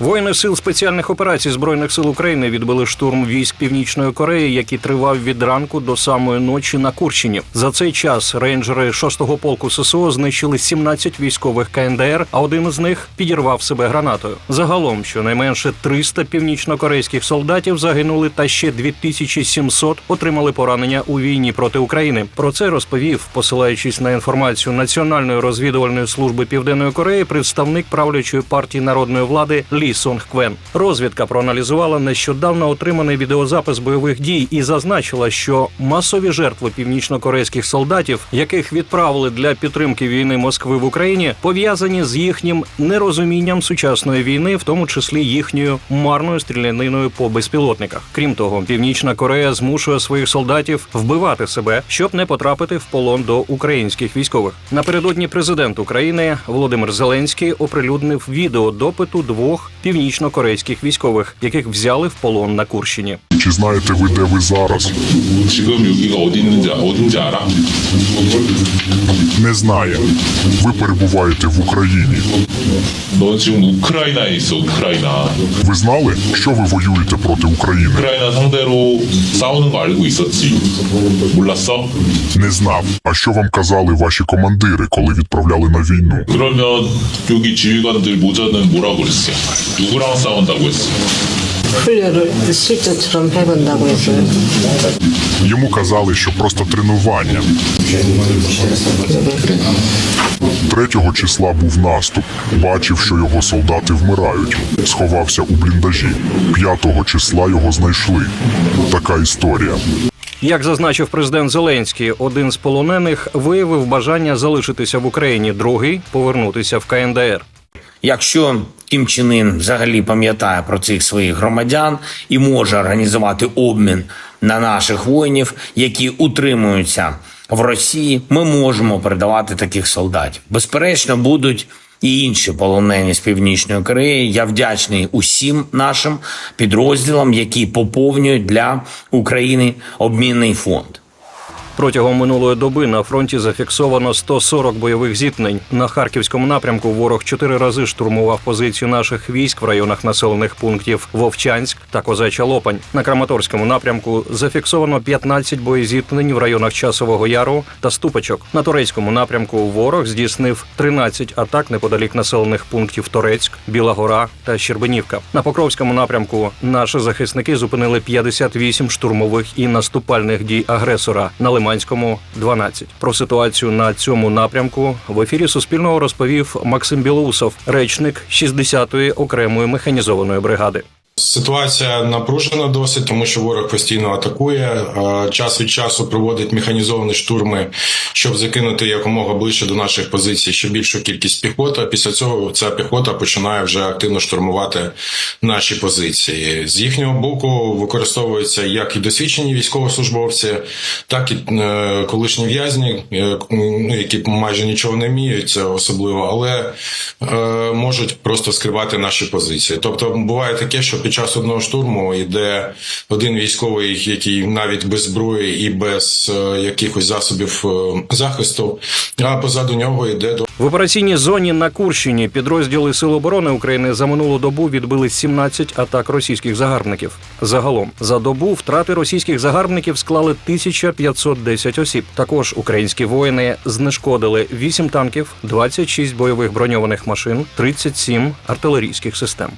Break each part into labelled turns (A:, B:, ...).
A: Воїни сил спеціальних операцій збройних сил України відбили штурм військ Північної Кореї, який тривав від ранку до самої ночі на Курщині. За цей час рейнджери 6-го полку ССО знищили 17 військових КНДР, а один із них підірвав себе гранатою. Загалом щонайменше 300 північнокорейських солдатів загинули, та ще 2700 отримали поранення у війні проти України. Про це розповів, посилаючись на інформацію Національної розвідувальної служби Південної Кореї, представник правлячої партії народної влади Лі Сонг Квен. Розвідка проаналізувала нещодавно отриманий відеозапис бойових дій і зазначила, що масові жертви північнокорейських солдатів, яких відправили для підтримки війни Москви в Україні, пов'язані з їхнім нерозумінням сучасної війни, в тому числі їхньою марною стріляниною по безпілотниках. Крім того, Північна Корея змушує своїх солдатів вбивати себе, щоб не потрапити в полон до українських військових. Напередодні президент України Володимир Зеленський оприлюднив відео допиту двох північно-корейських військових, яких взяли в полон на Курщині.
B: Чи знаєте ви, де ви зараз?
C: 지금 여기가 어디 있는지 어딘지 알아?
B: Не знає. Ви перебуваєте в Україні.
C: 너 지금 우크라이나에 있어 우크라이나
B: Ви знали, що ви воюєте проти України?
C: 우크라이나 상대로 싸우는 거 알고 있었지 몰랐어?
B: Не знав. А що вам казали ваші командири, коли відправляли на війну?
C: 그러면 여기 지휘관들 모자는 뭐라고 그랬어? 누구랑 싸운다고 했어?
D: 훈련을 실전처럼 해본다고 했어요.
B: Йому казали, що просто тренування. Третього числа був наступ. Бачив, що його солдати вмирають. Сховався у бліндажі. П'ятого числа його знайшли. Така історія.
A: Як зазначив президент Зеленський, один з полонених виявив бажання залишитися в Україні, другий повернутися в КНДР.
E: Якщо Кім Чен Ін взагалі пам'ятає про цих своїх громадян і може організувати обмін на наших воїнів, які утримуються в Росії, ми можемо передавати таких солдатів. Безперечно, будуть і інші полонені з північної Кореї. Я вдячний усім нашим підрозділам, які поповнюють для України обмінний фонд.
A: Протягом минулої доби на фронті зафіксовано 140 бойових зіткнень. На харківському напрямку ворог чотири рази штурмував позицію наших військ в районах населених пунктів Вовчанськ та Козача Лопань. На Краматорському напрямку зафіксовано 15 боєзіткнень в районах Часового Яру та Ступочок. На турецькому напрямку ворог здійснив 13 атак неподалік населених пунктів Торецьк, Біла Гора та Щербинівка. На Покровському напрямку наші захисники зупинили 58 штурмових і наступальних дій агресора. На Лиманському 12. Про ситуацію на цьому напрямку в ефірі Суспільного розповів Максим Білоусов, речник 60-ї окремої механізованої бригади.
F: Ситуація напружена досить, тому що ворог постійно атакує. е, Час від часу проводить механізовані штурми, щоб закинути якомога ближче до наших позицій ще більшу кількість піхоти. Після цього ця піхота починає вже активно штурмувати наші позиції. З їхнього боку використовуються як і досвідчені військовослужбовці, так і е, колишні в'язні, е, ну, які майже нічого не вміють, особливо, але можуть просто скривати наші позиції. Тобто буває таке, що під час одного штурму йде один військовий, який навіть без зброї і без е, якихось засобів е, захисту, а позаду нього йде до
A: В операційній зоні на Курщині підрозділи Сил оборони України за минулу добу відбили 17 атак російських загарбників. Загалом за добу втрати російських загарбників склали 1510 осіб. Також українські воїни знешкодили 8 танків, 26 бойових броньованих машин, 37 артилерійських систем.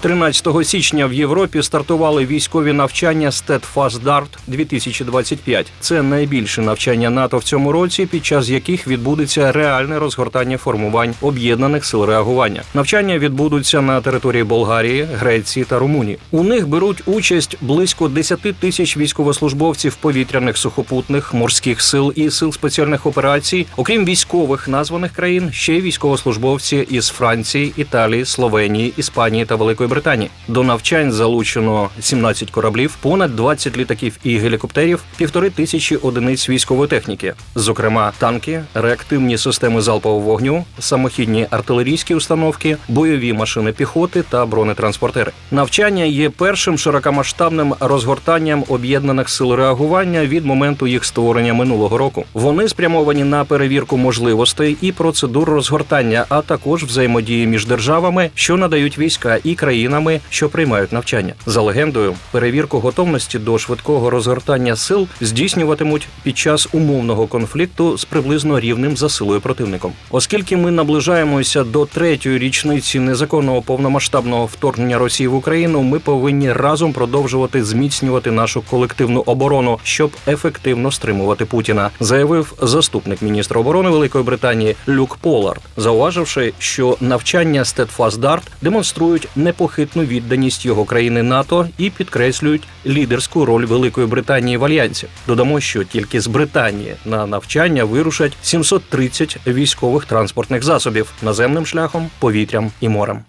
A: 13 січня в Європі стартували військові навчання Dart 2025. Це найбільше навчання НАТО в цьому році, під час яких відбудеться реальне розгортання формувань об'єднаних сил реагування. Навчання відбудуться на території Болгарії, Греції та Румунії. У них беруть участь близько 10 тисяч військовослужбовців повітряних сухопутних морських сил і сил спеціальних операцій. Окрім військових названих країн, ще й військовослужбовці із Франції, Італії, Словенії, Іспанії та Великої Британії. До навчань залучено 17 кораблів, понад 20 літаків і гелікоптерів, півтори тисячі одиниць військової техніки, зокрема танки, реактивні системи залпового вогню, самохідні артилерійські установки, бойові машини піхоти та бронетранспортери. Навчання є першим широкомасштабним розгортанням об'єднаних сил реагування від моменту їх створення минулого року. Вони спрямовані на перевірку можливостей і процедур розгортання, а також взаємодії між державами, що надають війська, і країнами, що приймають навчання. За легендою, перевірку готовності до швидкого розгортання сил здійснюватимуть під час умовного конфлікту з приблизно рівним за силою противником. Оскільки ми наближаємося до третьої річниці незаконного повномасштабного вторгнення Росії в Україну, ми повинні разом продовжувати зміцнювати нашу колективну оборону, щоб ефективно стримувати Путіна, заявив заступник міністра оборони Великої Британії Люк Полард, зауваживши, що навчання Steadfast Dart демонструють непохитну відданість його країни НАТО і підкреслюють лідерську роль Великої Британії в альянсі. Додамо, що тільки з Британії на навчання вирушать 730 військових транспортних засобів наземним шляхом, повітрям і морем.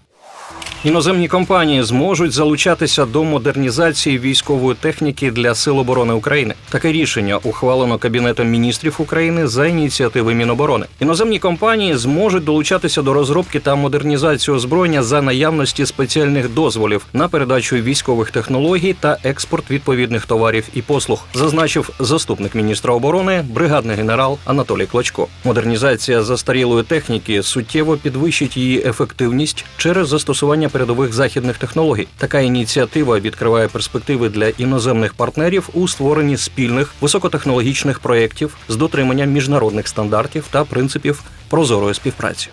A: Іноземні компанії зможуть залучатися до модернізації військової техніки для Сил оборони України. Таке рішення ухвалено Кабінетом міністрів України за ініціативи Міноборони. Іноземні компанії зможуть долучатися до розробки та модернізації озброєння за наявності спеціальних дозволів на передачу військових технологій та експорт відповідних товарів і послуг, зазначив заступник міністра оборони, бригадний генерал Анатолій Клочко. Модернізація застарілої техніки суттєво підвищить її ефективність через застосування передових західних технологій. Така ініціатива відкриває перспективи для іноземних партнерів у створенні спільних високотехнологічних проєктів з дотриманням міжнародних стандартів та принципів прозорої співпраці.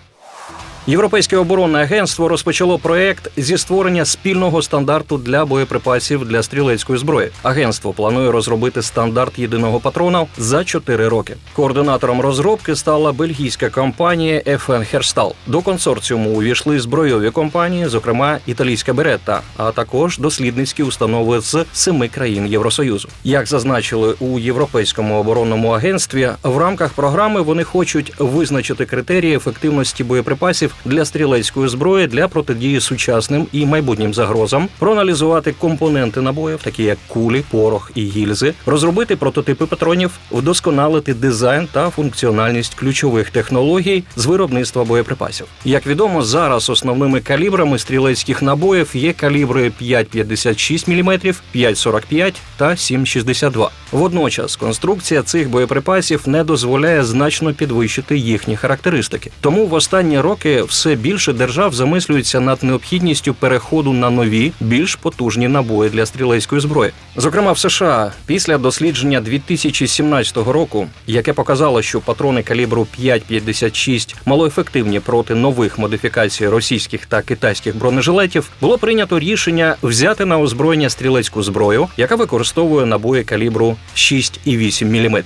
A: Європейське оборонне агентство розпочало проект зі створення спільного стандарту для боєприпасів для стрілецької зброї. Агентство планує розробити стандарт єдиного патрона за 4 роки. Координатором розробки стала бельгійська компанія FN Herstal. До консорціуму увійшли збройові компанії, зокрема італійська Беретта, а також дослідницькі установи з семи країн Євросоюзу. Як зазначили у європейському оборонному агентстві, в рамках програми вони хочуть визначити критерії ефективності боєприпасів для стрілецької зброї для протидії сучасним і майбутнім загрозам, проаналізувати компоненти набоїв, такі як кулі, порох і гільзи, розробити прототипи патронів, вдосконалити дизайн та функціональність ключових технологій з виробництва боєприпасів. Як відомо, зараз основними калібрами стрілецьких набоїв є калібри 5,56 мм, 5,45 та 7,62. Водночас конструкція цих боєприпасів не дозволяє значно підвищити їхні характеристики. Тому в останні все більше держав замислюються над необхідністю переходу на нові, більш потужні набої для стрілецької зброї. Зокрема, в США після дослідження 2017 року, яке показало, що патрони калібру 5,56 малоефективні проти нових модифікацій російських та китайських бронежилетів, було прийнято рішення взяти на озброєння стрілецьку зброю, яка використовує набої калібру 6,8 мм.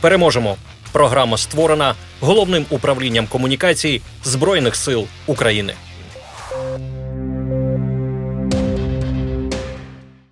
A: Переможемо. Програма створена головним управлінням комунікацій Збройних сил України.